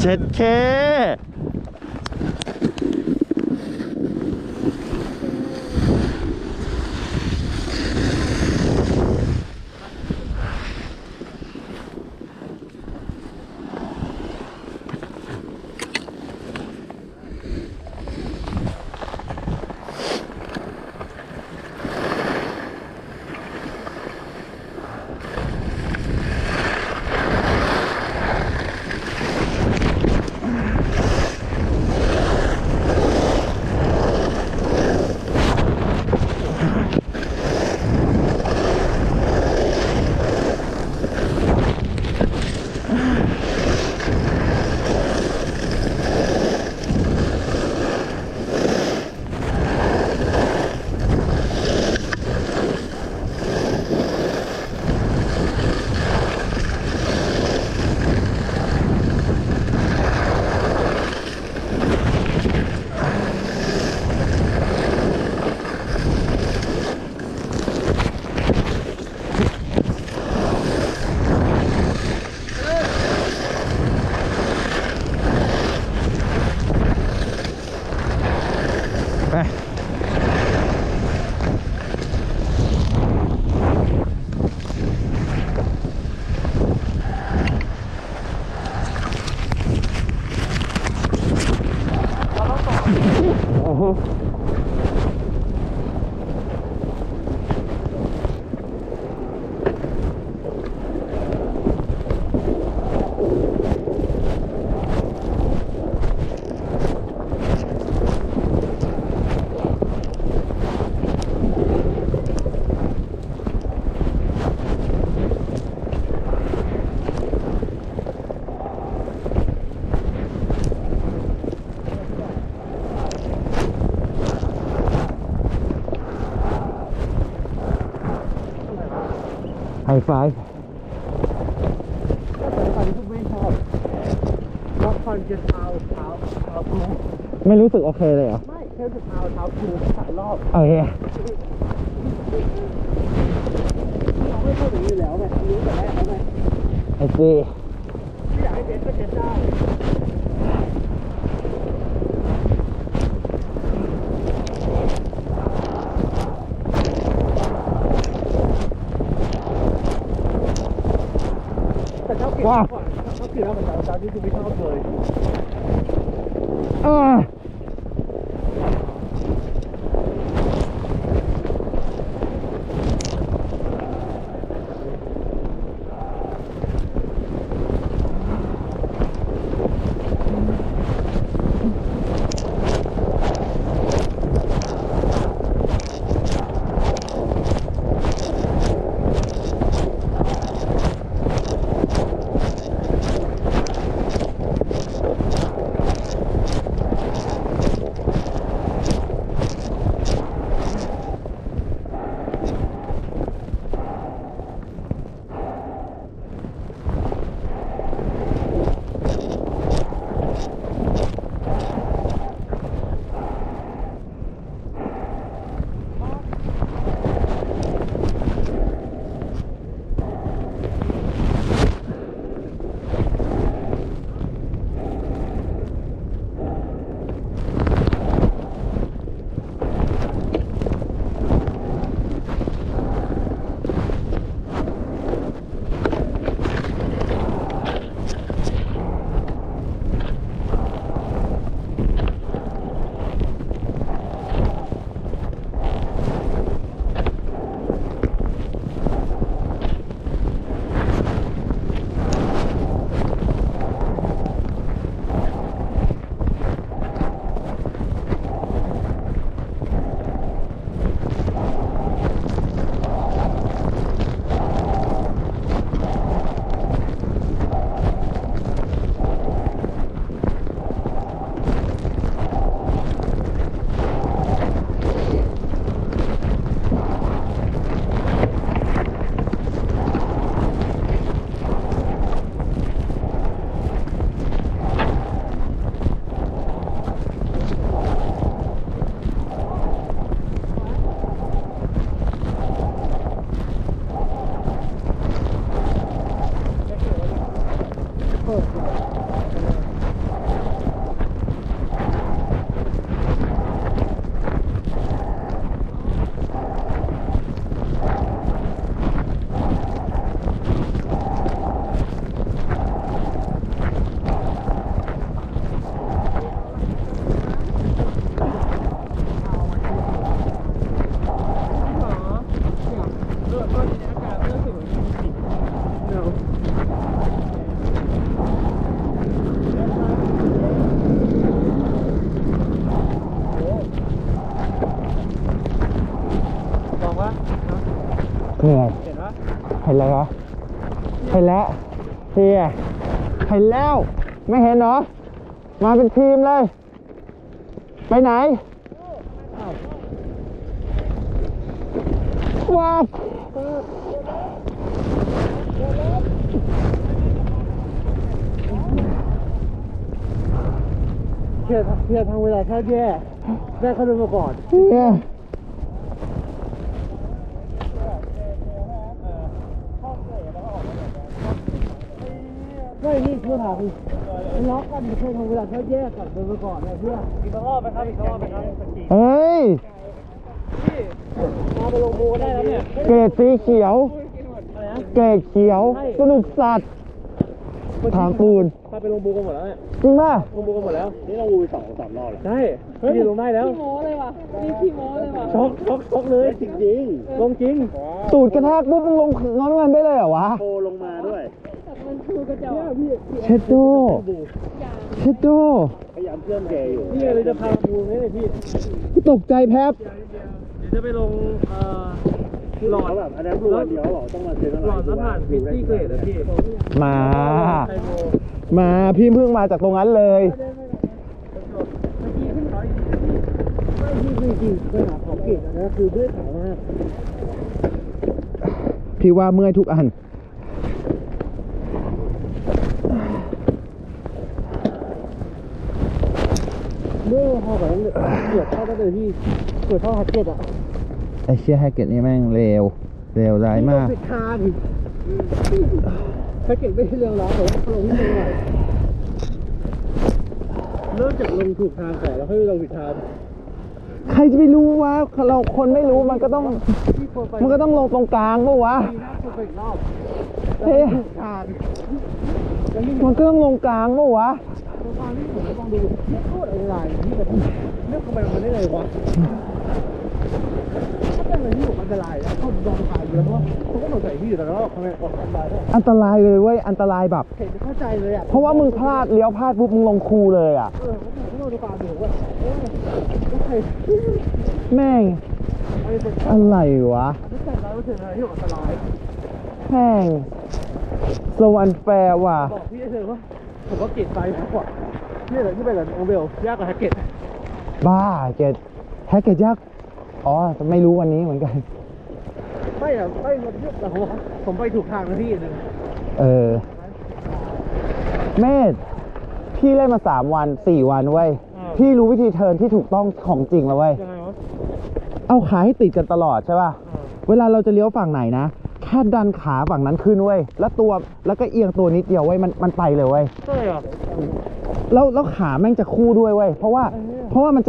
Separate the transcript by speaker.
Speaker 1: เช็ดเค ไไฮไฟว์
Speaker 2: ตอนนี้ทุกไม่ชอบเพราะคอนจะเท้าเท้าเท้าพลู
Speaker 1: ไม่รู้สึกโอเคเลยเหรอ
Speaker 2: ไม่แค่จะเท้าเท้าพลูสายรอบ
Speaker 1: โอเค
Speaker 2: เราไม่พูดถึงอยู่แล้วไงรู้แต่แรกแล้วไง
Speaker 1: ไอซี
Speaker 2: ไม่อยากให้เทสก็เทสได้ แต่ชอบกินมากกว่าชอ บกินแล้วมันแต่จานนี้คือไม่ชอบเลย
Speaker 1: อ่าอะไรวะเห็นแล้วเฮียเห็นแล้ว ไม่เห็นเหรอ มาเป็นทีมเลย ไปไหนว้าว
Speaker 2: เพียรเพียรทางเวลาแค่แย่แม่เขาเดินมาก่อน
Speaker 1: เฮีย
Speaker 2: ไม่นี่คือถามมันล็อกกันเพื่อทางเวลาแค่แย่ก่อนเดินมาก่อนเลยเพื่อนอีกรอบไปครับอีกรอบไปครับ
Speaker 1: เฮ้ย
Speaker 2: มาไปลงบูได้แล้วเนี่ย
Speaker 1: เกรดสีเขียวเกรดเขียวสนุกสัตว์ทางปูน
Speaker 2: พาไปลงบูกันหมดแล้วเนี่ย
Speaker 1: จริงป่ะ
Speaker 2: ลงบูกันหมดแล้วนี่ลงบูไปสองสามรอบแล้วใช่พี่ลงได้แล้ว
Speaker 3: ขี้โม้เลยว่ะนี่ขี้โม้เลยว่ะ
Speaker 2: ช็อกช็อกช็อกเลยจริงจริงลงจริง
Speaker 1: ตูดกระแทกปุ๊บมึงลงงอนมันได้เลยเหรอวะ
Speaker 2: โลลงมา
Speaker 3: กระจอก
Speaker 1: เชดโดเชดโด
Speaker 2: พยายามเชื่อมแกอยู่นี่เลยจะพาบูนี่เลยพี่
Speaker 1: ตกใจแพบ
Speaker 2: เดี๋ยวจะไปลงเอ่อหลอดแบบอันนี้บูอันเดียวหรอต้องมาเซ็นหลอดแล้วผ่านฟิตตี้เกรดอะพี่
Speaker 1: มา
Speaker 2: มา
Speaker 1: พี่เพิ่งมาจากตรงนั้นเลย
Speaker 2: เมื่อกี้ขึ้นร้อยไม่จริงไม่จริงไปหาของเกรดอันนี้คือด้วยขาวมาก
Speaker 1: พี่ว่าเมื่อยทุกอัน
Speaker 2: เมื่อ พอแบบเกิดเข้าได้เลยพี่เกิดเข้าแฮัตเก็ตอะ
Speaker 1: ไอเชี่ยแฮกเก็ตนี่แม่งเลวเลวร้ายมาก
Speaker 2: ปิดทางฮัตเก็ตไม่ใช่เรื่องร้องแต่ว่าลงที่ตรงไหนเริ่มจากลงถูกทางก่อนแล้วค่อยลงผิดทาง
Speaker 1: ใครจะไปรู้วะเราคนไม่รู้มันก็ต้อง มันก็ต้องลงตรงกลางปะวะ
Speaker 2: ไปอีกรอบ
Speaker 1: เฮ้ย
Speaker 2: ถูกทาง
Speaker 1: มันก็ต้องลงกลางปะวะ
Speaker 2: ตรงทางที่ผมลองดูไม่โคตรอะไรที่แบบเลือกเข้าไปมันได้เลยวะถ้าเป็นอะไรที่ผมอันตรายแล้วเขาลองถ่ายเยอะเพราะว่าเขาก็สงสัยพี่อยู่แต่แล้วทำไมออกอันตรายด้วย
Speaker 1: อันตรายเลยเว้ยอันตรายแบบ
Speaker 2: เห็นจะเข้าใจเลยอะ
Speaker 1: เพราะว่ามึงพลาดเลี้ยวพลาดปุ๊บมึงลงคูเลยอะ
Speaker 2: เออเขาบอกเขาโดนตาดูว่าเออโอเค
Speaker 1: แม่ง
Speaker 2: ไอ้เป็น
Speaker 1: อะไรวะ
Speaker 2: ถ้าแต่ร้อยเปอร์เซ็นต์อะไรที่อันตราย
Speaker 1: แม่งสวรรค์แฟร์ว่ะ
Speaker 2: บอกพี่ได้เลยว่า ผมว่าเกตไฟมากกว่านี่แหละที่ไปกับโอเบลยากกว่าแฮกเก็ต
Speaker 1: บ้าเกตแฮกเกตยักษ์อ๋อไม่รู้วันนี้เหมือนกัน
Speaker 2: ไม่อะไม่ผมแต่ผมผมไปถูกทางนะพี่หนึ่ง
Speaker 1: เออ เมธพี่เล่นมาสามวันสี่วันเว้ยพี่รู้วิธีเทิร์นที่ถูกต้องของจริงแล้วเว้ย
Speaker 2: ยังไงวะ
Speaker 1: เอาขาให้ติดกันตลอดใช่ป่ะเวลาเราจะเลี้ยวฝั่งไหนนะ แค่ดันขาฝั่งนั้นขึ้นเว้ย แล้วตัว แล้วก็เอียงตัวนิดเดียวเว้ย มัน มันไปเลยเว้ย
Speaker 2: ใช่เหรอ
Speaker 1: แล้ว แล้วขาแม่งจะคู่ด้วยเว้ย เพราะว่า เพราะว่ามันจะ